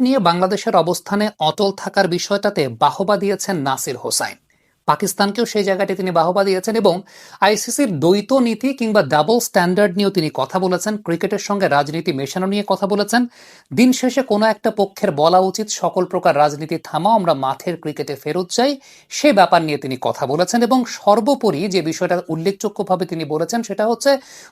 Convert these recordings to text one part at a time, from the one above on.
নিয়ে বাংলাদেশের অবস্থানে অটল থাকার বিষয়টাতে বাহবা দিয়েছেন নাসির হোসাইন। পাকিস্তানকেও সেই জায়গাটি তিনি বাহবা দিয়েছেন এবং আইসিসির দ্বৈত নীতি কিংবা ডাবল স্ট্যান্ডার্ড নিয়েও তিনি কথা বলেছেন, ক্রিকেটের সঙ্গে রাজনীতি মেশানো নিয়ে কথা বলেছেন। দিন শেষে কোনো একটা পক্ষের বলা উচিত, সকল প্রকার রাজনীতি থামাও, আমরা মাঠের ক্রিকেটে ফেরত যাই, সে ব্যাপার নিয়ে তিনি কথা বলেছেন এবং সর্বোপরি যে বিষয়টা উল্লেখযোগ্যভাবে তিনি বলেছেন সেটা হচ্ছে,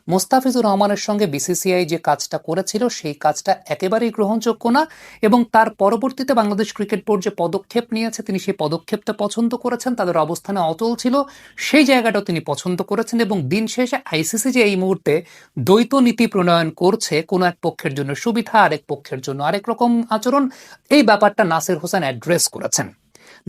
মোস্তাফিজুর রহমানের সঙ্গে বিসিসিআই যে কাজটা করেছিল, সেই কাজটা একেবারেই গ্রহণযোগ্য না এবং তার পরবর্তীতে বাংলাদেশ ক্রিকেট বোর্ড যে পদক্ষেপ নিয়েছে, তিনি সেই পদক্ষেপটা পছন্দ করেছেন, তাদের অবস্থানে অচল ছিল, সেই জায়গাটাও তিনি পছন্দ করেছেন এবং দিন শেষে আইসিসি যে এই মুহূর্তে দ্বৈত নীতি প্রণয়ন করছে, কোন এক পক্ষের জন্য সুবিধা, আরেক পক্ষের জন্য আরেক রকম আচরণ, এই ব্যাপারটা নাসির হোসেন অ্যাড্রেস করেছেন।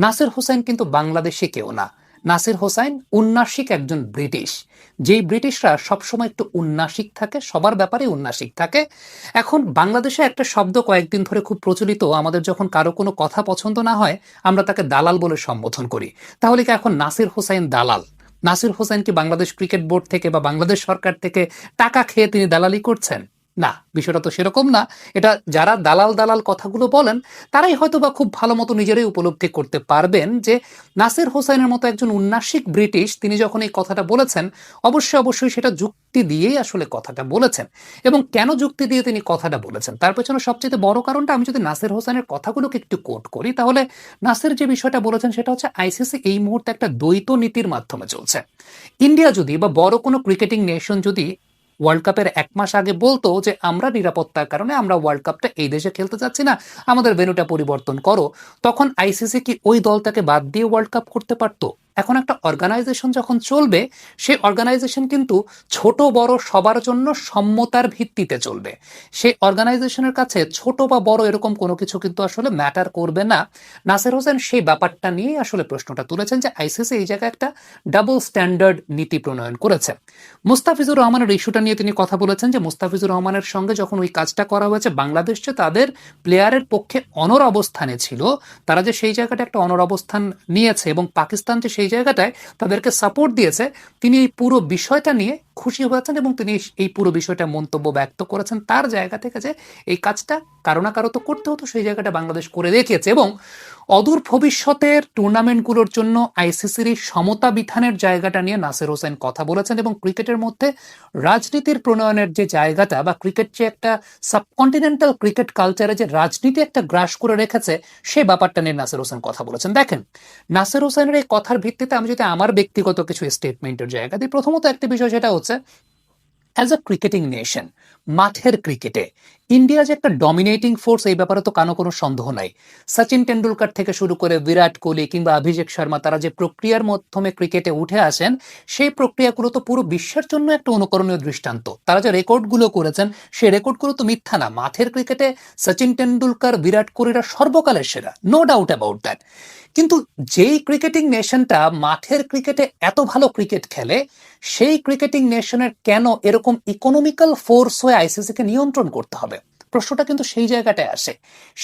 নাসির হোসেন কিন্তু বাংলাদেশে কেউ না। নাসির হোসাইন উন্নাসিক একজন ব্রিটিশ। যেই ব্রিটিশরা সবসময় একটু উন্নাসিক থাকে, সবার ব্যাপারে উন্নাসিক থাকে। এখন বাংলাদেশে একটা শব্দ কয়েকদিন ধরে খুব প্রচলিত, আমাদের যখন কারও কোনো কথা পছন্দ না হয়, আমরা তাকে দালাল বলে সম্বোধন করি। তাহলে কি এখন নাসির হোসাইন দালাল? নাসির হোসেন কি বাংলাদেশ ক্রিকেট বোর্ড থেকে বা বাংলাদেশ সরকার থেকে টাকা খেয়ে তিনি দালালি করছেন? না, বিষয়টা তো সেরকম না। এটা যারা দালাল দালাল কথাগুলো বলেন, তারাই হয়তো বা খুব ভালো মতো নিজেরাই উপলব্ধি করতে পারবেন যে নাসির হোসেনের মতো একজন উন্নাসিক ব্রিটিশ, তিনি যখন এই কথাটা বলেছেন, অবশ্যই অবশ্যই সেটা যুক্তি দিয়েই আসলে কথাটা বলেছেন। এবং কেন যুক্তি দিয়ে তিনি কথাটা বলেছেন? তার পেছনে সবচেয়ে বড় কারণটা আমি যদি নাসির হোসেনের কথাগুলোকে একটু কোট করি, তাহলে নাসির যে বিষয়টা বলেছেন, সেটা হচ্ছে আইসিসি এই মুহূর্তে একটা দ্বৈত নীতির মাধ্যমে চলছে। ইন্ডিয়া যদি বা বড় কোনো ক্রিকেটিং নেশন যদি ওয়ার্ল্ড কাপের এক মাস আগে বলতো যে, আমরা নিরাপত্তার কারণে আমরা ওয়ার্ল্ড কাপটা এই দেশে খেলতে চাচ্ছি না, আমাদের ভেনুটা পরিবর্তন করো। তখন আইসিসি কি ওই দলটাকে বাদ দিয়ে ওয়ার্ল্ড কাপ করতে পারতো? এখন একটা অর্গানাইজেশন যখন চলবে, সেই অর্গানাইজেশন কিন্তু ছোট বড় সবার জন্য সম্মতার ভিত্তিতে চলবে। সেই অর্গানাইজেশনের কাছে ছোট বা বড় এরকম কোনো কিছু কিন্তু আসলে ম্যাটার করবে না। নাসির হোসেন সেই ব্যাপারটা নিয়েই আসলে প্রশ্নটা তুলেছেন যে আইসিসি এই জায়গায় একটা ডাবল স্ট্যান্ডার্ড নীতি প্রণয়ন করেছে। মুস্তাফিজুর রহমানের ইস্যুটা নিয়ে তিনি কথা বলেছেন যে মুস্তাফিজুর রহমানের সঙ্গে যখন ওই কাজটা করা হয়েছে, বাংলাদেশ যে তাদের প্লেয়ারের পক্ষে অনর অবস্থানে ছিল, তারা যে সেই জায়গাটা একটা অনর অবস্থান নিয়েছে এবং পাকিস্তান যে সেই জায়গাটায় তাদেরকে সাপোর্ট দিয়েছে। তিনি এই পুরো বিষয়টা নিয়ে খুশি হয়েছেন এবং তিনি এই পুরো বিষয়টা মন্তব্য ব্যক্ত করেছেন তার জায়গা থেকে যে এই কাজটা কারও না কারও তো করতে হতো, সেই জায়গাটা বাংলাদেশ করে দেখিয়েছে এবং অদূর ভবিষ্যতের টুর্নামেন্টগুলোর জন্য আইসিসির সমতা বিধানের জায়গাটা নিয়ে নাসির হোসেন কথা বলেছেন এবং ক্রিকেটের মধ্যে রাজনীতির প্রণয়নের যে জায়গাটা বা ক্রিকেট যে একটা সাবকন্টিনেন্টাল ক্রিকেট কালচারে যে রাজনীতি একটা গ্রাস করে রেখেছে, সে ব্যাপারটা নিয়ে নাসির হোসেন কথা বলেছেন। দেখেন, নাসির হোসেনের এই কথার ভিত্তিতে আমি যদি আমার ব্যক্তিগত কিছু স্টেটমেন্টের জায়গা দিই, প্রথমত একটা বিষয় সেটা হচ্ছে অ্যাজ আ ক্রিকেটিং নেশন মাঠের ক্রিকেটে ইন্ডিয়া যে একটা ডমিনেটিং ফোর্স এই ব্যাপারে তো কানো কোনো সন্দেহ নাই। সচিন টেন্ডুলকার থেকে শুরু করে বিরাট কোহলি কিংবা অভিষেক শর্মা, তারা যে প্রক্রিয়ার মাধ্যমে ক্রিকেটে উঠে আসেন, সেই প্রক্রিয়াগুলো তো পুরো বিশ্বের জন্য একটা অনুকরণীয় দৃষ্টান্ত। তারা যে রেকর্ডগুলো করেছেন, সেই রেকর্ডগুলো তো মিথ্যা না। মাঠের ক্রিকেটে সচিন টেন্ডুলকার বিরাট কোহলিরা সর্বকালের সেরা নো ডাউট অ্যাবাউট দ্যাট কিন্তু যেই ক্রিকেটিং নেশনটা মাঠের ক্রিকেটে এত ভালো ক্রিকেট খেলে সেই ক্রিকেটিং নেশনের কেন এরকম ইকোনমিক্যাল ফোর্স হয়ে আইসিসিকে নিয়ন্ত্রণ করতে হবে? প্রশ্নটা কিন্তু সেই জায়গাটায় আসে।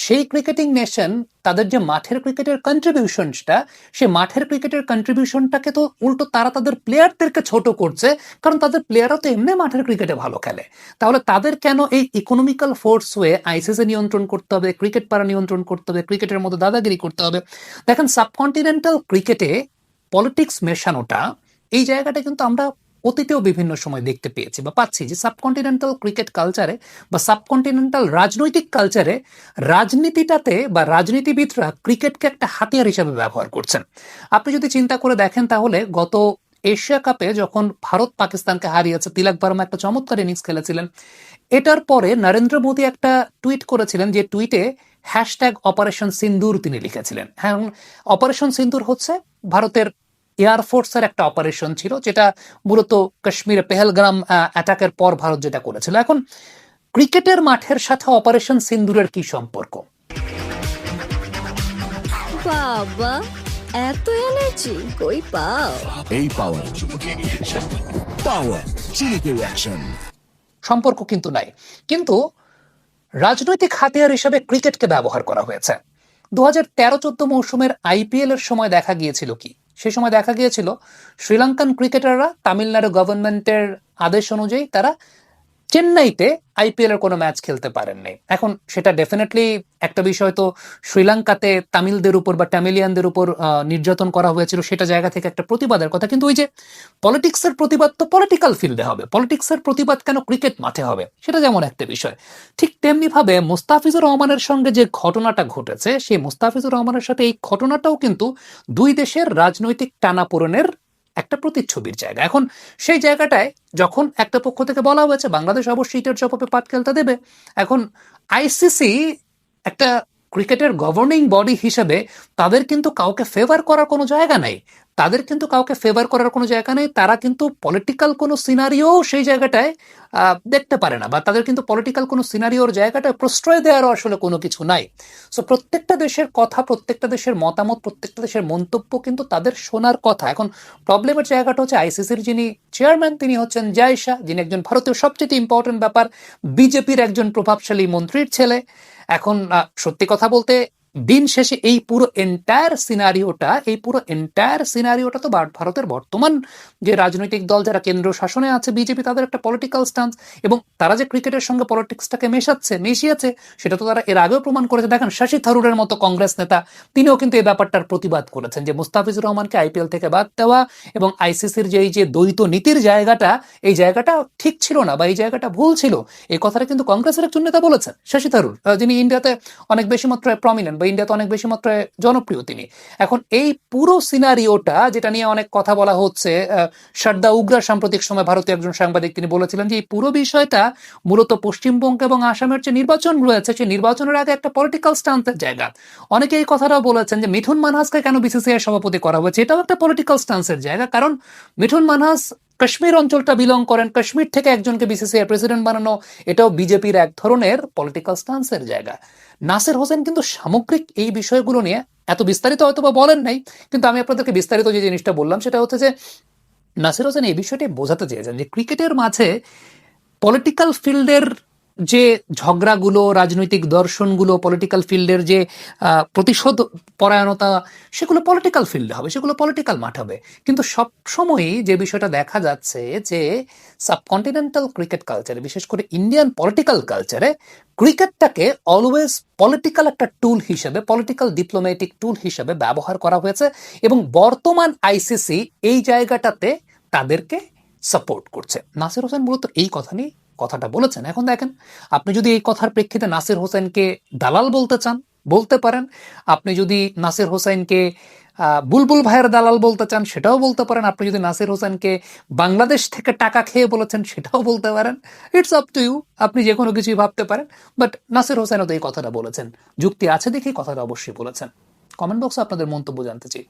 সেই ক্রিকেটিং নেশন, তাদের যে মাঠের ক্রিকেটের কন্ট্রিবিউশনটা সে মাঠের ক্রিকেটের কন্ট্রিবিউশনটাকে তো উল্টো তারা তাদের প্লেয়ারদেরকে ছোট করছে, কারণ তাদের প্লেয়াররা তো এমনি মাঠের ক্রিকেটে ভালো খেলে। তাহলে তাদের কেন এই ইকোনমিক্যাল ফোর্স হয়ে আইসিসি নিয়ন্ত্রণ করতে হবে ক্রিকেট পারা নিয়ন্ত্রণ করতে হবে, ক্রিকেটের মধ্যে দাদাগিরি করতে হবে? দেখেন সাবকন্টিনেন্টাল ক্রিকেটে পলিটিক্স মেশানোটা এই জায়গাটা কিন্তু আমরা অতীতেও বিভিন্ন সময় দেখতে পেয়েছি বা পাচ্ছি যে সাবকন্টিনেন্টাল ক্রিকেট কালচারে বা সাবকন্টিনেন্টাল রাজনৈতিক কালচারে রাজনীতিটাতে বা রাজনীতিবিদরা ক্রিকেটকে একটা হাতিয়ার হিসাবে ব্যবহার করছেন। আপনি যদি চিন্তা করে দেখেন তাহলে গত এশিয়া কাপে যখন ভারত পাকিস্তানকে হারিয়েছে, তিলক বর্মা একটা চমৎকার ইনিংস খেলেছিলেন। এটার পরে নরেন্দ্র মোদী একটা টুইট করেছিলেন যে টুইটে হ্যাশট্যাগ অপারেশন সিন্দুর তিনি লিখেছিলেন। হ্যাঁ অপারেশন সিন্দুর হচ্ছে ভারতের এয়ারফোর্সের একটা অপারেশন ছিল যেটা মূলত কাশ্মীরে পেহেলগ্রাম অ্যাটাকের পর ভারত যেটা করেছিল। এখন ক্রিকেটের মাঠের সাথে অপারেশন সিন্দুরের কি সম্পর্ক? বাবা এত এনার্জি কই পাও? এই পাওয়ার পাওয়ার চিলিকে রিয়াকশন সম্পর্ক কিন্তু নাই। কিন্তু রাজনৈতিক হাতিয়ার হিসেবে ক্রিকেটকে ব্যবহার করা হয়েছে। দু হাজার তেরো চোদ্দ মৌসুমের আইপিএল এর সময় দেখা গিয়েছিল কি? সে সময় দেখা গিয়েছিল শ্রীলঙ্কান ক্রিকেটাররা তামিলনাড়ু গভর্নমেন্টের আদেশ অনুযায়ী তারা চেন্নাইতে আইপিএল এর কোনো ম্যাচ খেলতে পারেননি। এখন সেটা ডেফিনেটলি একটা বিষয় তো, শ্রীলঙ্কাতে তামিলদের উপর বা টামিলিয়ানদের উপর নির্যাতন করা হয়েছিল সেটা জায়গা থেকে একটা প্রতিবাদের কথা। কিন্তু ওই যে পলিটিক্সের প্রতিবাদ তো পলিটিক্যাল ফিল্ডে হবে। পলিটিক্সের প্রতিবাদ কেন ক্রিকেট মাঠে হবে? সেটা যেমন একটা বিষয়। ঠিক তেমনি ভাবে মুস্তাফিজুর রহমানের সঙ্গে যে ঘটনাটা ঘটেছে, সেই মুস্তাফিজুর রহমানের সাথে এই ঘটনাটাও কিন্তু দুই দেশের রাজনৈতিক টানাপোড়েনের একটা প্রতিচ্ছবির জায়গা। এখন সেই জায়গাটায় যখন একটা পক্ষ থেকে বলা হয়েছে, বাংলাদেশ অবশ্যই ইটের জবাবে পাট খেলতে দেবে। এখন আইসিসি একটা ক্রিকেটের গভর্নিং বডি হিসেবে তাদের কিন্তু কাউকে ফেভার করার কোনো জায়গা নাই। তাদের কিন্তু কাউকে ফেভার করার কোনো জায়গা নেই, তারা কিন্তু পলিটিক্যাল কোনো সিনারিও সেই জায়গাটায় দেখতে পারে না বা তাদের কিন্তু পলিটিক্যাল কোনো সিনারিওর জায়গাটায় প্রশ্রয় দেওয়ারও আসলে কোনো কিছু নাই। সো প্রত্যেকটা দেশের কথা, প্রত্যেকটা দেশের মতামত, প্রত্যেকটা দেশের মন্তব্য কিন্তু তাদের শোনার কথা। এখন প্রবলেমের জায়গাটা হচ্ছে আইসিসির যিনি চেয়ারম্যান তিনি হচ্ছেন জায়শা যিনি একজন ভারতীয় সবচেয়ে ইম্পর্টেন্ট ব্যাপার, বিজেপির একজন প্রভাবশালী মন্ত্রীর ছেলে। এখন সত্যি কথা বলতে দিন শেষে এই পুরো এন্টায়ার সিনারিওটা এই পুরো এন্টায়ার সিনারিওটা তো ভার- ভারতের বর্তমান যে রাজনৈতিক দল যারা কেন্দ্র শাসনে আছে বিজেপি তাদের একটা পলিটিক্যাল স্টান্স এবং তারা যে ক্রিকেটের সঙ্গে পলিটিক্সটাকে মেশাচ্ছে, মিশিয়েছে, সেটা তো তারা এর আগেও প্রমাণ করেছে। দেখেন, শশী থারুরের মতো কংগ্রেস নেতা, তিনিও কিন্তু এই ব্যাপারটার প্রতিবাদ করেছেন যে মুস্তাফিজুর রহমানকে আইপিএল থেকে বাদ দেওয়া এবং আইসিসির যে এই যে দ্বৈত নীতির জায়গাটা, এই জায়গাটা ঠিক ছিল না বা এই জায়গাটা ভুল ছিল। এই কথাটা কিন্তু কংগ্রেসের একজন নেতা বলেছেন, শশী থারুর যিনি ইন্ডিয়াতে অনেক বেশি মাত্রায় প্রমিনেন্ট বা ইন্ডিয়াতে অনেক বেশি মাত্রায় জনপ্রিয় তিনি। এখন এই পুরো সিনারিওটা যেটা নিয়ে অনেক কথা বলা হচ্ছে সারদা উগ্রা সাম্প্রতিক সময় ভারতীয় একজন সাংবাদিক তিনি বলেছিলেন যে এই পুরো বিষয়টা মূলত পশ্চিমবঙ্গ এবং আসামের যে নির্বাচন রয়েছে, সেই নির্বাচনের আগে একটা পলিটিক্যাল স্টান্সের জায়গা। অনেকে এই কথাটাও বলেছেন যে মিঠুন মানহাসকে কেন বিসিসিআই সভাপতি করা হয়েছে? এটাও একটা পলিটিক্যাল স্টান্সের জায়গা। কারণ মিঠুন মানহাস কাশ্মীর অঞ্চলটা বিলং করেন। কাশ্মীর থেকে একজনকে বিসিসিআই প্রেসিডেন্ট বানানো, এটাও বিজেপির এক ধরনের পলিটিক্যাল স্টান্সের জায়গা। নাসির হোসেন কিন্তু সামগ্রিক এই বিষয়গুলো নিয়ে এত বিস্তারিত হয়তো বা বলেন নাই, কিন্তু আমি আপনাদেরকে বিস্তারিত যে জিনিসটা বললাম, সেটা হচ্ছে যে নাসির হোসেন এই বিষয়টি বোঝাতে চেয়েছেন যে ক্রিকেটের মাঝে পলিটিক্যাল ফিল্ডের যে ঝগড়াগুলো, রাজনৈতিক দর্শনগুলো পলিটিক্যাল ফিল্ডের যে প্রতিশোধ পরায়ণতা, সেগুলো পলিটিক্যাল ফিল্ডে হবে, সেগুলো পলিটিক্যাল মাঠ হবে। কিন্তু সব সময়ই যে বিষয়টা দেখা যাচ্ছে যে সাবকন্টিনেন্টাল ক্রিকেট কালচারে বিশেষ করে ইন্ডিয়ান পলিটিক্যাল কালচারে ক্রিকেটটাকে অলওয়েজ পলিটিক্যাল একটা টুল হিসেবে পলিটিক্যাল ডিপ্লোম্যাটিক টুল হিসেবে ব্যবহার করা হয়েছে এবং বর্তমান আইসিসি এই জায়গাটাতে তাদেরকে সাপোর্ট করছে। নাসির হোসেন, মূলত এই কথা নিয়ে কথাটা বলেছেন। এখন দেখেন, আপনি যদি এই কথার প্রেক্ষিতে নাসির হোসেনকে দালাল বলতে চান, বলতে পারেন। আপনি যদি নাসির হোসেনকে বুলবুল ভাইয়ের দালাল বলতে চান, সেটাও বলতে পারেন। আপনি যদি নাসির হোসেনকে বাংলাদেশ থেকে টাকা খেয়ে বলেছেন, সেটাও বলতে পারেন। ইটস আপ টু ইউ আপনি যে কোনো কিছুই ভাবতে পারেন। বাট নাসির হোসেনও তো এই কথাটা বলেছেন। যুক্তি আছে দেখেই কথাটা অবশ্যই বলেছেন। কমেন্ট বক্সে আপনাদের মন্তব্য জানতে চাই।